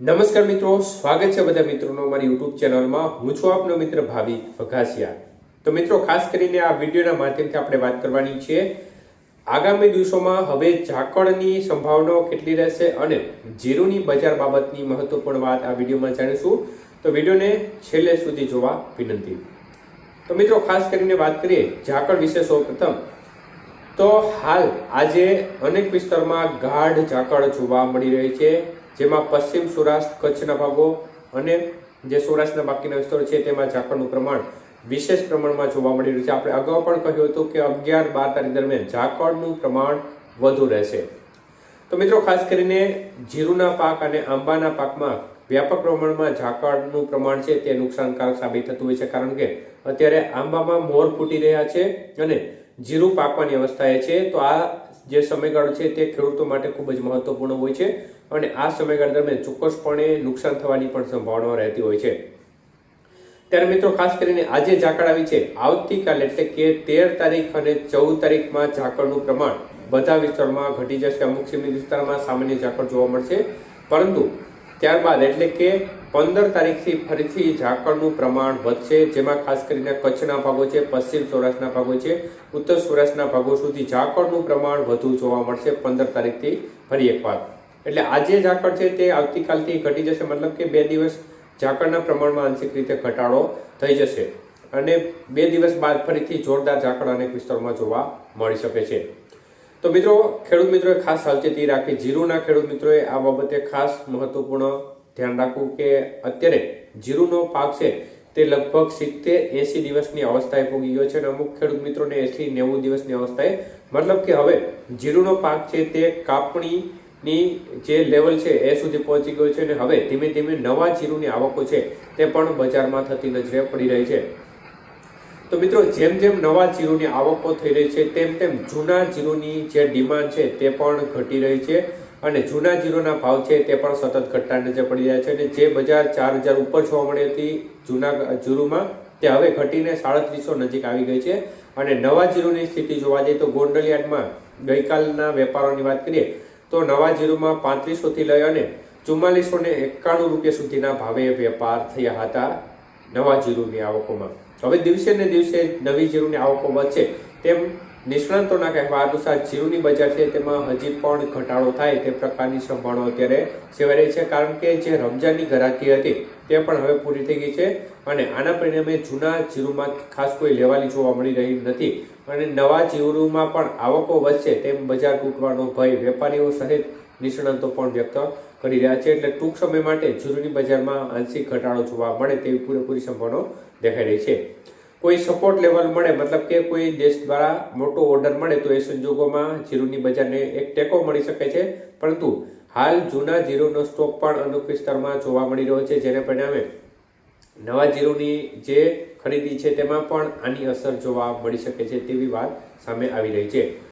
નમસ્કાર મિત્રો, સ્વાગત છે બધા મિત્રોનો મારી યુટ્યુબ ચેનલમાં. હું છું આપનો મિત્ર ભાવિક વઘાસિયા તો મિત્રો, ખાસ કરીને આ વિડીયોના માધ્યમથી આપણે વાત કરવાની છે આગામી દિવસોમાં હવે ઝાકળની સંભાવનાઓ કેટલી રહેશે અને જીરુની બજાર બાબતની મહત્વપૂર્ણ વાત આ વિડીયોમાં જાણીશું. તો વિડીયોને છેલ્લે સુધી જોવા વિનંતી. તો મિત્રો, ખાસ કરીને વાત કરીએ ઝાકળ વિશે સૌપ્રથમ. તો હાલ આજે અનેક વિસ્તારમાં ગાઢ ઝાકળ જોવા મળી રહી છે. જેમાં પશ્ચિમ સૌરાષ્ટ્ર, કચ્છના ભાગો અને જે સૌરાષ્ટ્રના બાકીના વિસ્તારો છે તેમાં ઝાકળનું પ્રમાણ વિશેષ પ્રમાણમાં જોવા મળી રહ્યું છે. આપણે અગાઉ પણ કહ્યું હતું કે અગિયાર બાર તારીખ દરમિયાન ઝાકળનું પ્રમાણ વધુ રહેશે. તો મિત્રો, ખાસ કરીને જીરુના પાક અને આંબાના પાકમાં વ્યાપક પ્રમાણમાં ઝાકળનું પ્રમાણ છે તે નુકસાનકારક સાબિત થતું હોય છે. કારણ કે અત્યારે આંબામાં મોર ફૂટી રહ્યા છે અને જીરું પાકવાની અવસ્થાએ છે. તો આ જે સમયગાળો છે તે ખેડૂતો માટે ખૂબ જ મહત્વપૂર્ણ હોય છે અને આ સમયગાળા દરમિયાન ચોક્કસપણે નુકસાન થવાની પણ સંભાવના રહેતી હોય છે. ત્યારે મિત્રો ખાસ કરીને આજે ઝાકળ આવી છે. આવતીકાલે એટલે કે તેર તારીખ અને ચૌદ તારીખમાં ઝાકળનું પ્રમાણ બધા વિસ્તારમાં ઘટી જશે. અમુક સીમિત વિસ્તારમાં સામાન્ય ઝાકળ જોવા મળશે. પરંતુ ત્યારબાદ એટલે કે પંદર તારીખથી ફરીથી ઝાકળનું પ્રમાણ વધશે, જેમાં ખાસ કરીને કચ્છના ભાગો છે, પશ્ચિમ સૌરાષ્ટ્રના ભાગો છે, ઉત્તર સૌરાષ્ટ્રના ભાગો સુધી ઝાકળનું પ્રમાણ વધુ જોવા મળશે પંદર તારીખથી ફરી એકવાર. એટલે આજે ઝાકળ છે તે આવતીકાલથી ઘટી જશે, મતલબ કે બે દિવસ ઝાકળના પ્રમાણમાં આંશિક રીતે ઘટાડો થઈ જશે. અને બે દિવસ બાદ ફરીથી જોરદાર ઝાકળ અનેક વિસ્તારોમાં જોવા મળી શકે છે. તો મિત્રો, ખેડૂત મિત્રોએ ખાસ સાવચેતી રાખવી જીરુના ખેડૂત મિત્રોએ આ બાબતે ખાસ મહત્વપૂર્ણ ધ્યાન રાખવું કે અત્યારે જીરુનો પાક છે તે લગભગ સિત્તેર એસી દિવસની અવસ્થાએ પહોંચી ગયો છે અને અમુક ખેડૂત મિત્રોને એસી નેવું દિવસની અવસ્થાએ, મતલબ કે હવે જીરુનો પાક છે તે કાપણીની જે લેવલ છે એ સુધી પહોંચી ગયો છે અને હવે ધીમે ધીમે નવા જીરુની આવકો છે તે પણ બજારમાં થતી નજરે પડી રહી છે. તો મિત્રો, જેમ જેમ નવા જીરુની આવકો થઈ રહી છે, તેમ તેમ જૂના જીરુની જે ડિમાન્ડ છે, તે પણ ઘટી રહી છે અને જૂના જીરોના ભાવ છે, તે પણ સતત ઘટતા નજર પડી રહ્યા છે અને જે બજાર ચાર હજાર ઉપર જોવા મળી હતી જૂના જીરુમાં તે હવે ઘટીને સાડત્રીસો નજીક આવી ગઈ છે અને નવા જીરુની સ્થિતિ જોવા જઈએ તો ગોંડલિયાડમાં ગઈકાલના વેપારોની વાત કરીએ તો નવા જીરુમાં પાંત્રીસોથી લઈ અને ચુમ્માલીસો ને એકાણું રૂપિયા સુધીના ભાવે વેપાર થયા હતા. નવા જીરુની આવકોમાં. હવે દિવસે ને દિવસે નવી જીરુની આવકો વધશે તેમ નિષ્ણાંતોના કહેવા અનુસાર જીરુની બજાર છે તેમાં હજી પણ ઘટાડો થાય તે પ્રકારની સંભાળો અત્યારે સેવાઈ રહી છે. કારણ કે જે રમજાનની ઘરાકી હતી તે પણ હવે પૂરી થઈ ગઈ છે અને આના પરિણામે જૂના જીરુમાં ખાસ કોઈ લેવાલી જોવા મળી રહી નથી. અને નવા જીરુમાં પણ આવકો વધશે તેમ બજાર તૂટવાનો ભય વેપારીઓ સહિત નિષ્ણાંતો પણ વ્યક્ત કરી રહ્યા છે એટલે ટૂંક સમય માટે જીરુની બજારમાં આંશિક ઘટાડો જોવા મળે તેવી પૂરેપૂરી સંભાવનાઓ દેખાઈ રહી છે. કોઈ સપોર્ટ લેવલ મળે, મતલબ કે કોઈ દેશ દ્વારા મોટો ઓર્ડર મળે તો એ સંજોગોમાં જીરુની બજારને એક ટેકો મળી શકે છે. પરંતુ હાલ જૂના જીરુનો સ્ટોક પણ અનુક વિસ્તારમાં જોવા મળી રહ્યો છે, જેને પરિણામે નવા જીરુની જે ખરીદી છે તેમાં પણ આની અસર જોવા મળી શકે છે તેવી વાત સામે આવી રહી છે.